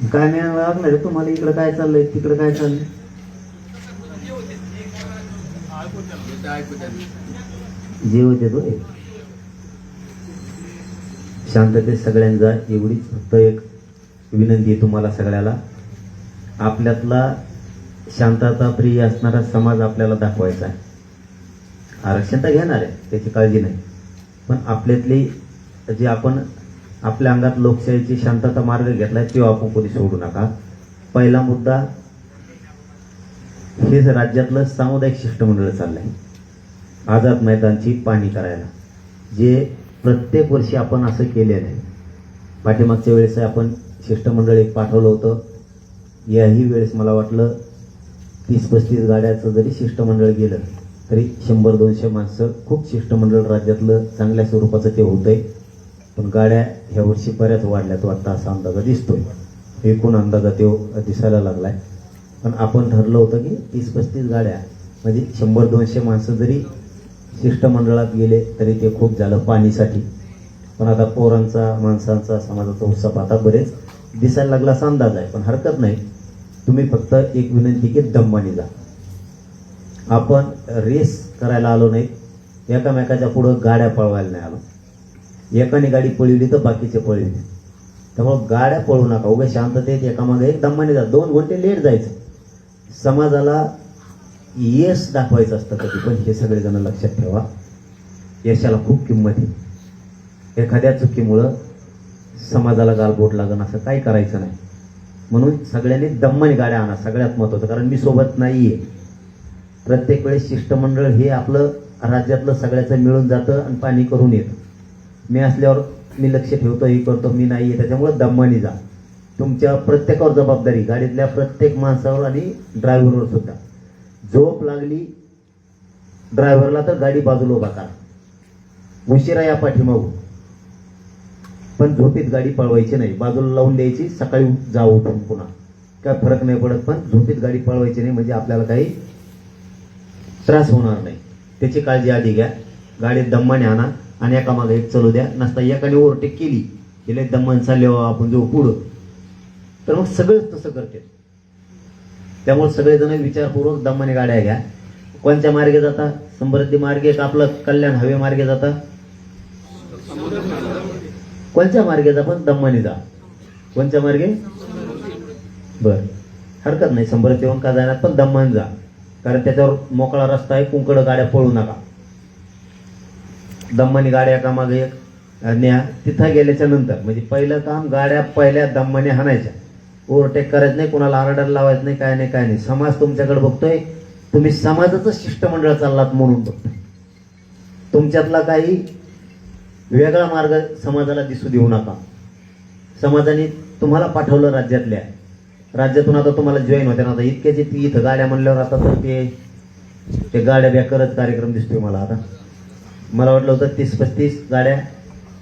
काय नाही लागणार तुम्हाला इकडं काय चाललंय तिकडं काय चाललंय? जीव तो शांततेत सगळ्यांचा एवढीच फक्त एक विनंती आहे तुम्हाला सगळ्याला. आपल्यातला शांतता प्रिय असणारा समाज आपल्याला दाखवायचा आहे. आरक्षण तर घेणार आहे त्याची काळजी नाही. पण आपल्यातली जे आपण आपल्या अंगात लोकशाहीची शांतता मार्ग घेतलाय तो आपण कधी सोडू नका. पहिला मुद्दा हे राज्यातलं सामुदायिक शिष्टमंडळ चाललंय. आझाद मैदानची पाहणी करायला. जे प्रत्येक वर्षी आपण असं केलेलं आहे. पाठीमागच्या वेळेस आपण शिष्टमंडळ एक पाठवलं होतं. याही वेळेस मला वाटलं तीस पस्तीस गाड्याचं जरी शिष्टमंडळ गेलं तरी शंभर दोनशे माणसं खूप शिष्टमंडळ राज्यातलं चांगल्या स्वरूपाचं ते होतंय. पण गाड्या ह्या वर्षी बऱ्याच वाढल्यात आत्ता असा अंदाजा दिसतोय. एकूण अंदाजा तो दिसायला लागलाय. पण आपण ठरलं होतं की तीस पस्तीस गाड्या म्हणजे शंभर दोनशे माणसं जरी शिष्टमंडळात गेले तरी ते खूप झालं पाणीसाठी. पण आता पोरांचा माणसांचा समाजाचा उत्सव आता बरेच दिसायला लागला असा अंदाज आहे. पण हरकत नाही. तुम्ही फक्त एक विनंती की दम्मानी जा. आपण रेस करायला आलो नाही एकामेकाच्या पुढं गाड्या पळवायला नाही आलो. एकाने गाडी पळवली तर बाकीचे पळवले. त्यामुळं गाड्या पळवू नका. उभ्या शांततेत एकामागे एक दम्माने जा. दोन घंटे लेट जायचं. समाजाला यश दाखवायचं असतं कधी पण हे सगळेजण लक्षात ठेवा. यशाला खूप किंमत आहे. एखाद्या चुकीमुळं समाजाला गालबोट लागणं असं काही करायचं नाही. म्हणून सगळ्यांनी दम्माने गाड्या आणा. सगळ्यात महत्त्वाचं कारण मी सोबत नाही आहे प्रत्येक वेळेस शिष्टमंडळ हे आपलं राज्यातलं सगळ्याचं मिळून जातं आणि पाणी करून येतं. मी असल्यावर मी लक्ष ठेवतो हे करतो मी नाही आहे त्याच्यामुळे दम्मानी जा. तुमच्या प्रत्येकावर जबाबदारी गाडीतल्या प्रत्येक माणसावर आणि ड्रायव्हरवर सुद्धा. झोप लागली ड्रायव्हरला तर गाडी बाजूला उभा करा. उशिरा या पाठीमागू पण झोपीत गाडी पळवायची नाही. बाजूला लावून द्यायची सकाळी जाऊ जा उठून पुन्हा. काय फरक नाही पडत पण झोपीत गाडी पळवायची नाही म्हणजे आपल्याला काही त्रास होणार नाही. त्याची काळजी आधी घ्या. गाडीत दम्माने आणा आणि एकामागे एक चलू द्या. नसता एकाने ओव्हरटेक केली गेले दम्मान चालले आपण जाऊ पुढं. तर मग सगळंच तसं करते त्यामुळे सगळेजण विचारपूर्वक दम्माने गाड्या घ्या. कोणत्या मार्गे जाता? समृद्धी मार्गे का आपलं कल्याण हवे मार्गे जाता? कोणत्या मार्गे जा पण दम्माने जा. कोणत्या मार्गे? बर. हरकत नाही समृद्धी का जाणार? पण दम्मान जा. कारण त्याच्यावर मोकळा रस्ता आहे कुंकड गाड्या पळू नका. दम्मानी गाड्या कामागे एक? न्या तिथं गेल्याच्यानंतर. म्हणजे पहिलं काम गाड्या पहिल्या दम्माने हाणायच्या. ओव्हरटेक करायचं नाही कोणाला आरडर लावायचं नाही काय नाही काय नाही. समाज तुमच्याकडे बघतोय. तुम्ही समाजाचं शिष्टमंडळ चाललात म्हणून बघतोय. तुमच्यातला काही वेगळा मार्ग समाजाला दिसू देऊ नका. समाजाने तुम्हाला पाठवलं राज्यातल्या. राज्यातून आता तुम्हाला जॉईन होते ना आता इतक्याचे ती इथं गाड्या म्हणल्यावर आता तर ते ते गाड्या बेकारच कार्यक्रम दिसतोय मला आता. मला वाटलं होतं तीस पस्तीस गाड्या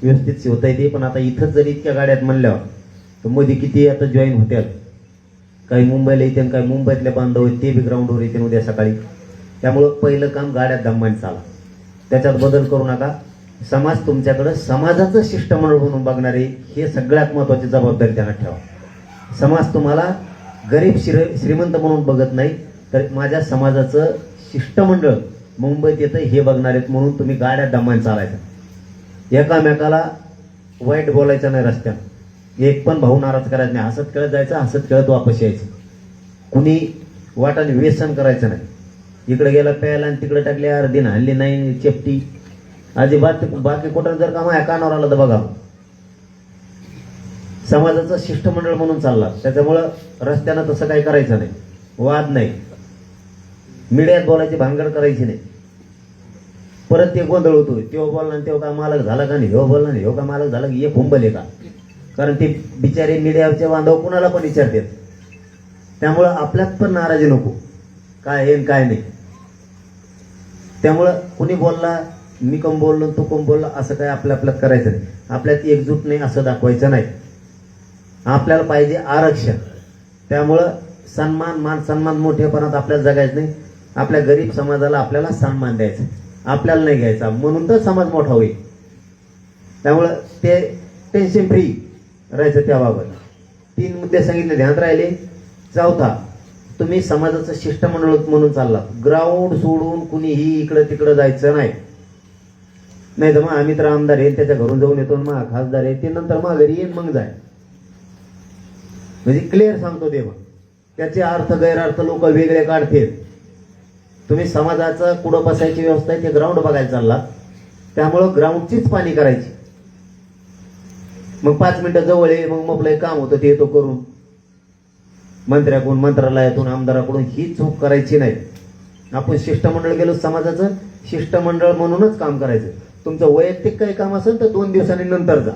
व्यवस्थित शिवता येते पण आता इथंच जरी इतक्या गाड्यात म्हणल्यावर तर मध्ये किती आता जॉईन होत्या काही मुंबईला येते आणि काही मुंबईतल्या बांधव आहेत ते बी ग्राउंडवर येते उद्या सकाळी. त्यामुळं पहिलं काम गाड्यात दम्माने चाला. त्याच्यात बदल करू नका. समाज तुमच्याकडं समाजाचं शिष्टमंडळ म्हणून बघणारे हे सगळ्यात महत्वाची जबाबदारी त्यांना ठेवा. समाज तुम्हाला गरीब श्री श्रीमंत म्हणून बघत नाही तर माझ्या समाजाचं शिष्टमंडळ मुंबईत येतं हे बघणार आहेत म्हणून तुम्ही गाड्या दमान चालायच्या एकामेकाला वाईट बोलायचं नाही रस्त्यानं एक पण भाऊ नाराज करायचा नाही. हसत खेळत जायचं हसत खेळत वापस यायचं. कुणी वाटाने व्यसन करायचं नाही. इकडे गेला प्यायला आणि तिकडे टाकली अर्धी हल्ली नाही चेपटी. अजिबात बाकी कुठं जर का माझ्या कानावर आलं तर बघा. समाजाचं शिष्टमंडळ म्हणून चालला. त्याच्यामुळं रस्त्यानं तसं काही करायचं नाही. वाद नाही. मीडियात बोलायची भांगड करायची नाही. परत ते गोंधळ होतो तेव्हा बोलला आणि तेव्हा का मालक झाला का नाही? ह्यो बोलला नाही. ह्यो का मालक झाला की एक हुंबले का? कारण ते बिचारे मीडियाचे बांधव कुणाला पण विचारतात. त्यामुळं आपल्यात पण नाराजी नको. काय आहे काय नाही. त्यामुळं कुणी बोलला मी कम बोललो तो कोण बोलला असं काय आपल्या आपल्यात करायचं नाही. आपल्यात एकजूट नाही असं दाखवायचं नाही. आपल्याला पाहिजे आरक्षण. त्यामुळं सन्मान मान सन्मान मोठेपणात आपल्याला जगायचं नाही. आपल्या गरीब समाजाला आपल्याला सन्मान द्यायचा. आपल्याला नाही घ्यायचा. म्हणून तर समाज मोठा होईल. त्यामुळं ते टेन्शन फ्री राहायचं त्याबाबत. तीन मुद्दे सांगितले ध्यान राहिले. चौथा तुम्ही समाजाचं शिष्टमंडळ म्हणून चालला ग्राउंड सोडून कुणीही इकडं तिकडं जायचं नाही. नाही तर मग आम्ही तर आमदार आहे त्याच्या घरून जाऊन येतो मग खासदार आहे ते नंतर मग घरी येईन मग जाय म्हणजे क्लिअर सांगतो ते मग त्याचे अर्थ गैरअर्थ लोक वेगळे काढतील. तुम्ही समाजाचं कुठं बसायची व्यवस्था आहे ते ग्राउंड बघायला चालला त्यामुळं ग्राउंडचीच पाणी करायची. मग पाच मिनिटं जवळ आहे मग आपलं काम होतं ते येतो करून. मंत्र्याकडून मंत्रालयातून आमदाराकडून ही चूक करायची नाही. आपण शिष्टमंडळ गेलो समाजाचं शिष्टमंडळ म्हणूनच काम करायचं. तुमचं वैयक्तिक काही काम असेल तर दोन दिवसांनी नंतर जा.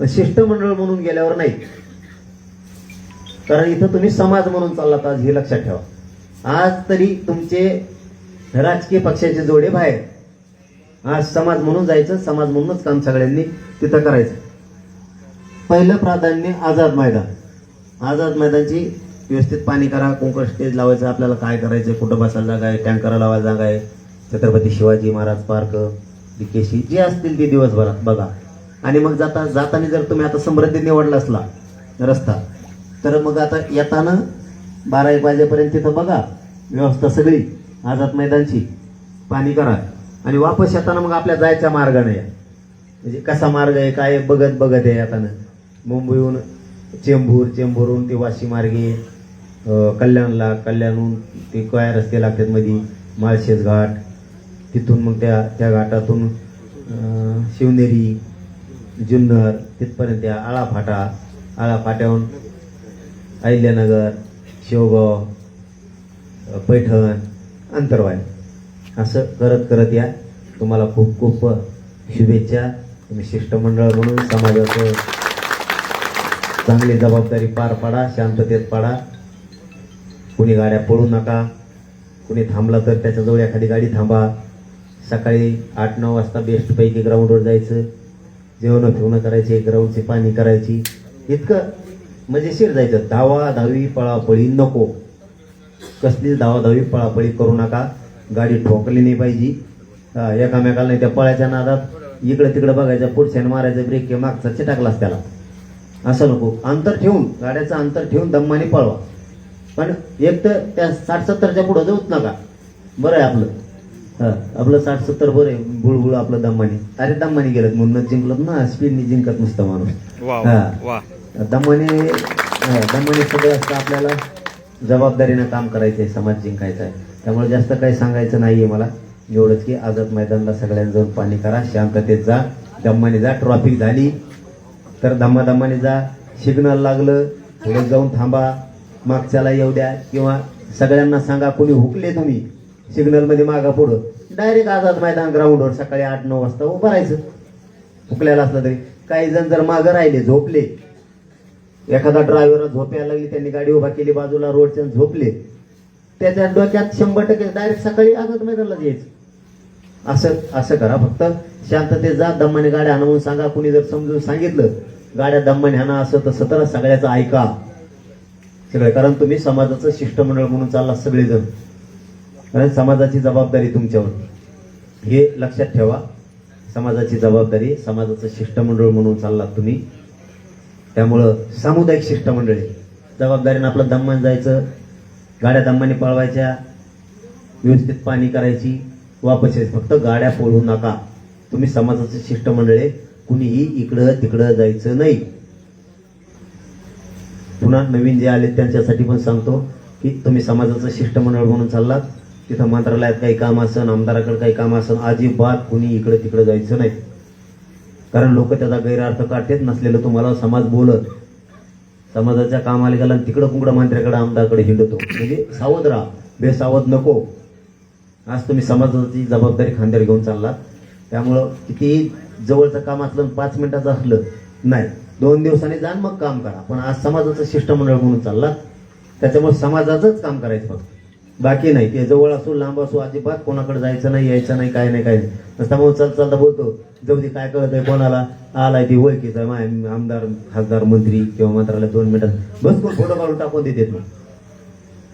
पण शिष्टमंडळ म्हणून गेल्यावर नाही. कारण इथं तुम्ही समाज म्हणून चाललात आज हे लक्षात ठेवा. आज तरी तुमचे राजकीय पक्षाचे जोडे बाहेर. आज समाज म्हणून जायचं समाज म्हणूनच काम सगळ्यांनी तिथं करायचं. पहिलं प्राधान्य आझाद मैदान. आझाद मैदानची व्यवस्थित पाणी करा कोंकण स्टेज लावायचं आपल्याला काय करायचं कुठं बसायला जागा आहे टँकरला लावायला जागा आहे. छत्रपती शिवाजी महाराज पार्क डिकेशी जे असतील ते दिवसभरात बघा. आणि मग जाता जाताना जर तुम्ही आता समृद्धी निवडला असला रस्ता तर मग आता येताना बारा एक वाजेपर्यंत तिथं बघा. व्यवस्था सगळी. आझाद मैदानची. पाणी करा. आणि वापस येताना मग आपल्या जायच्या मार्गाने या. म्हणजे कसा मार्ग आहे? काय आहे? बघत बघत आहे येताना. मुंबईहून चेंबूर चेंबूरहून ते वाशी मार्गे कल्याणला कल्याणहून ते काय रस्ते लागतात मध्ये माळशेज घाट. तिथून मग त्या त्या घाटातून शिवनेरी जुन्नर तिथपर्यंत या आळा फाटा आळा फाट्याहून अहिल्यानगर. शेवगाव पैठण अंतरवाय असं करत करत या. तुम्हाला खूप खूप शुभेच्छा. तुम्ही शिष्टमंडळ म्हणून समाजाचं चांगली जबाबदारी पार पाडा शांततेत पाडा. कुणी गाड्या पळू नका. कुणी थांबला तर त्याच्याजवळ एखादी गाडी थांबा. सकाळी आठ नऊ वाजता बेस्टपैकी ग्राउंडवर जायचं. जेवणं फिवणं करायचे ग्राउंडची पाणी करायची. इतकं मजेशीर जायचं धावा धावी पळापळी नको. कसलीच धावाधावी पळापळी करू नका. गाडी ठोकली नाही पाहिजे. एकामेकाला नाही त्या पळायच्या नादात. इकडं तिकडं बघायचं पुढच्यानं मारायचं ब्रेक किंवा मागचा चिटाकलाच त्याला. असं नको. अंतर ठेवून गाड्याचं अंतर ठेवून दम्माने पळवा. पण एक तर त्या साठ सत्तरच्या पुढं जाऊच नका. बरं आहे आपलं. हा आपलं साठ सत्तर बरं आहे. बुळबुळ आपलं दम्माने. अरे दम्माने गेलं म्हणूनच जिंकलं ना. स्पीडने जिंकत नुसतं माणूस. हा. दमने दमने सगळं असतं आपल्याला जबाबदारीनं काम करायचं आहे समाज जिंकायचा आहे त्यामुळे जास्त काही सांगायचं नाही आहे मला. एवढंच की आझाद मैदानला सगळ्यांना जाऊन पाणी करा शांततेत जा. दम्माने जा. ट्रॉफिक झाली तर धम्माधम्माने जा. सिग्नल लागलं थोडं जाऊन थांबा. मागच्याला येऊ द्या. किंवा सगळ्यांना सांगा कोणी हुकले तुम्ही? सिग्नलमध्ये मागा पुढं. डायरेक्ट आझाद मैदान ग्राउंडवर सकाळी आठ नऊ वाजता उभं राहायचं. हुकल्याला असलं तरी. काही जण जर मागं राहिले झोपले एखादा ड्रायव्हर झोप यायला लागली त्यांनी गाडी उभा केली बाजूला रोडच्या झोपले. त्याच्या डोक्यात शंभर टक्के डायरेक्ट सकाळी आझाद मैदानला यायचं असं असं करा फक्त. शांततेत जा दम्माने गाड्या आणवून सांगा. कुणी जर समजून सांगितलं गाड्या दम्माने आणा असं तसं तर सगळ्याचं ऐका. सगळं कारण तुम्ही समाजाचं शिष्टमंडळ म्हणून चालला सगळेजण. कारण समाजाची जबाबदारी तुमच्यावर. हे लक्षात ठेवा. समाजाची जबाबदारी समाजाचं शिष्टमंडळ म्हणून चाललात तुम्ही. त्यामुळं सामुदायिक शिष्टमंडळ आहे जबाबदारीनं आपलं दम्मान जायचं गाड्या दम्माने पळवायच्या व्यवस्थित पाणी करायची वापस यायची. फक्त गाड्या पळवू नका. तुम्ही समाजाचं शिष्टमंडळ आहे कुणीही इकडं तिकडं जायचं नाही. पुन्हा नवीन जे आले त्यांच्यासाठी पण सांगतो की तुम्ही समाजाचं शिष्टमंडळ म्हणून चाललात तिथं मंत्रालयात काही काम असन आमदाराकडे काही काम असन अजिबात कुणी इकडं तिकडं जायचं नाही. कारण लोक त्याचा गैरअर्थ काढतेच नसलेलं तुम्हाला समाज बोलत. समाजाच्या कामाला गेला तिकडं कुंगडं मंत्र्याकडे आमदारकडे हिंडतो. म्हणजे सावध राहा. बेसावध नको. आज तुम्ही समाजाची जबाबदारी खांद्यावर घेऊन चालला त्यामुळं कितीही जवळचं काम असलं आणि पाच मिनिटाचं असलं नाही. दोन दिवसांनी जाण मग काम करा. पण आज समाजाचं शिष्टमंडळ म्हणून चालला त्याच्यामुळे समाजाचंच काम करायचं फक्त. बाकी नाही. ते जवळ असो लांब असो अजिबात कोणाकडे जायचं नाही यायचं नाही काय नाही काय नाही. मग चाल चालता बोलतो. जाऊ दे काय कळत आहे कोणाला? आलाय ती ओळखीचा माय आमदार खासदार मंत्री किंवा मंत्रालय दोन मिनिटात बस कोण फोटो काढून टाकून देतात मग.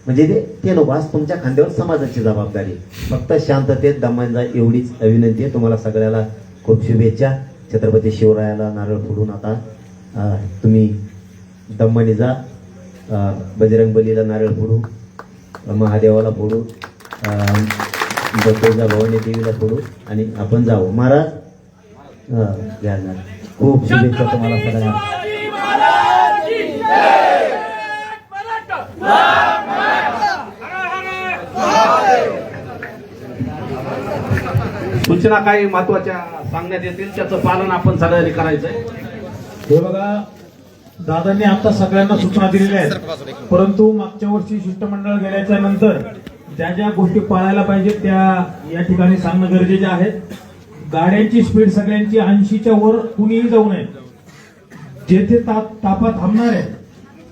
म्हणजे ते ते नको आज तुमच्या खांद्यावर समाजाची जबाबदारी फक्त शांततेत दमान जा एवढीच विनंती आहे. तुम्हाला सगळ्याला खूप शुभेच्छा. छत्रपती शिवरायाला नारळ फोडून आता तुम्ही दमाने जा बजरंग बलीला नारळ फोडू महादेवाला फोडू बसवेच्या भवानी देवीला फोडू आणि आपण जाऊ. महाराज? हं, घ्या ना. खूप शुभेच्छा तुम्हाला सगळ्यांना. सूचना काही महत्त्वाच्या सांगण्यात येतील? त्याचं पालन आपण सगळ्यांनी करायचंय. हे बघा दादांनी आता सगळ्यांना सूचना दिलेल्या आहेत. परंतु मागच्या वर्षी शिष्टमंडळ गेल्याच्यानंतर ज्या ज्या गोष्टी पाळायला पाहिजेत त्या या ठिकाणी सांगणं गरजेचे आहे. गाड्यांची स्पीड सगळ्यांची ऐंशीच्या वर कुणीही जाऊ नये. जेथे ताप तापा थांबणार आहे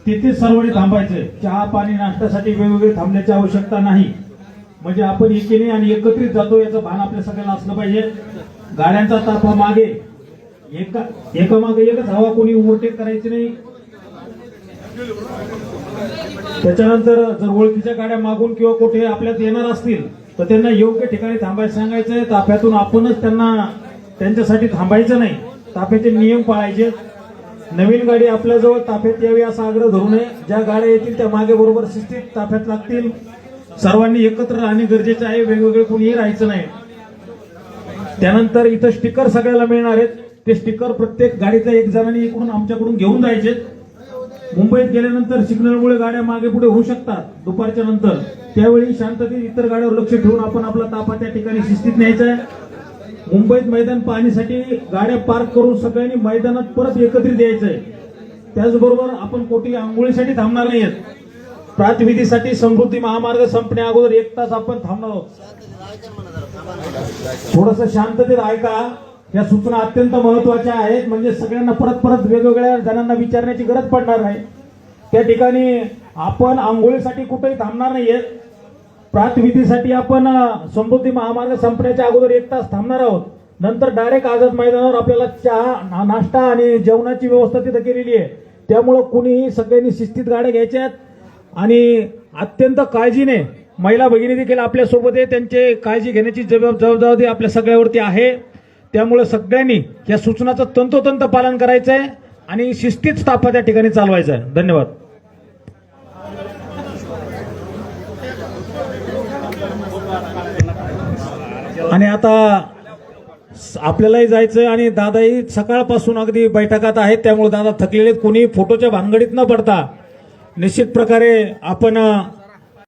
तिथे सर्वांनी थांबायचंय चहा पाणी नाश्त्यासाठी वेगवेगळे थांबण्याची आवश्यकता नाही. म्हणजे आपण एकीने आणि एकत्रित जातो याचं भान आपल्या सगळ्यांना असलं पाहिजे. गाड्यांचा ताफा मागे. एका एका मागे एकच हवा कोणी ओव्हरटेक करायची नाही. त्याच्यानंतर जर ओळखीच्या गाड्या मागून किंवा कुठे आपल्यात येणार असतील तर त्यांना योग्य ठिकाणी थांबायचं सांगायचं ताफ्यातून आपणच त्यांना त्यांच्यासाठी थांबायचं नाही. ताफ्याचे नियम पाळायचे. नवीन गाडी आपल्याजवळ ताफ्यात यावी असा आग्रह धरू नये. ज्या गाड्या येतील त्या मागे बरोबर शिस्तीत ताफ्यात लागतील. सर्वांनी एकत्र राहणे गरजेचे आहे. वेगवेगळे कोणीही राहायचं नाही. त्यानंतर इथं स्टिकर सगळ्याला मिळणार आहेत. ते स्टिकर प्रत्येक गाडीचा एक जणांनी इकडून आमच्याकडून घेऊन जायचे. मुंबईत गेल्यानंतर सिग्नलमुळे गाड्या मागे पुढे होऊ शकतात दुपारच्या नंतर. त्यावेळी शांततेत इतर गाड्यावर लक्ष ठेवून आपण आपला ताफा त्या ठिकाणी शिस्तीत न्यायचा आहे. मुंबईत मैदान पाहण्यासाठी गाड्या पार्क करून सगळ्यांनी मैदानात परत एकत्रित यायचंय त्याचबरोबर आपण कोठी आंघोळीसाठी थांबणार नाहीयेत प्रातविधीसाठी समृद्धी महामार्ग संपण्या अगोदर एक तास आपण थांबणार आहोत. थोडस शांततेत ऐका. या सूचना अत्यंत महत्त्वाच्या आहेत. म्हणजे सगळ्यांना परत परत वेगवेगळ्या जणांना विचारण्याची गरज पडणार नाही. त्या ठिकाणी आपण आंघोळीसाठी कुठेही थांबणार नाहीये. प्रातविधीसाठी आपण समृद्धी महामार्ग संपण्याच्या अगोदर एक तास थांबणार आहोत. नंतर डायरेक्ट आझाद मैदानावर आपल्याला चहा नाश्ता आणि जेवणाची व्यवस्था तिथं केलेली आहे. त्यामुळं कुणीही सगळ्यांनी शिस्तीत गाड्या घ्यायच्यात आणि अत्यंत काळजीने महिला भगिनी देखील आपल्यासोबत आहे. त्यांचे काळजी घेण्याची जबाब- जबाबदारी आपल्या सगळ्यावरती आहे. त्यामुळे सगळ्यांनी या सूचनाचं तंतोतंत पालन करायचं आहे आणि शिस्तीत स्थापना त्या ठिकाणी चालवायचं आहे धन्यवाद. आणि आता आपल्यालाही जायचं आणि दादाही सकाळपासून अगदी बैठकात आहेत त्यामुळे दादा थकलेले कोणी फोटोच्या भानगडीत न पडता निश्चित प्रकारे आपण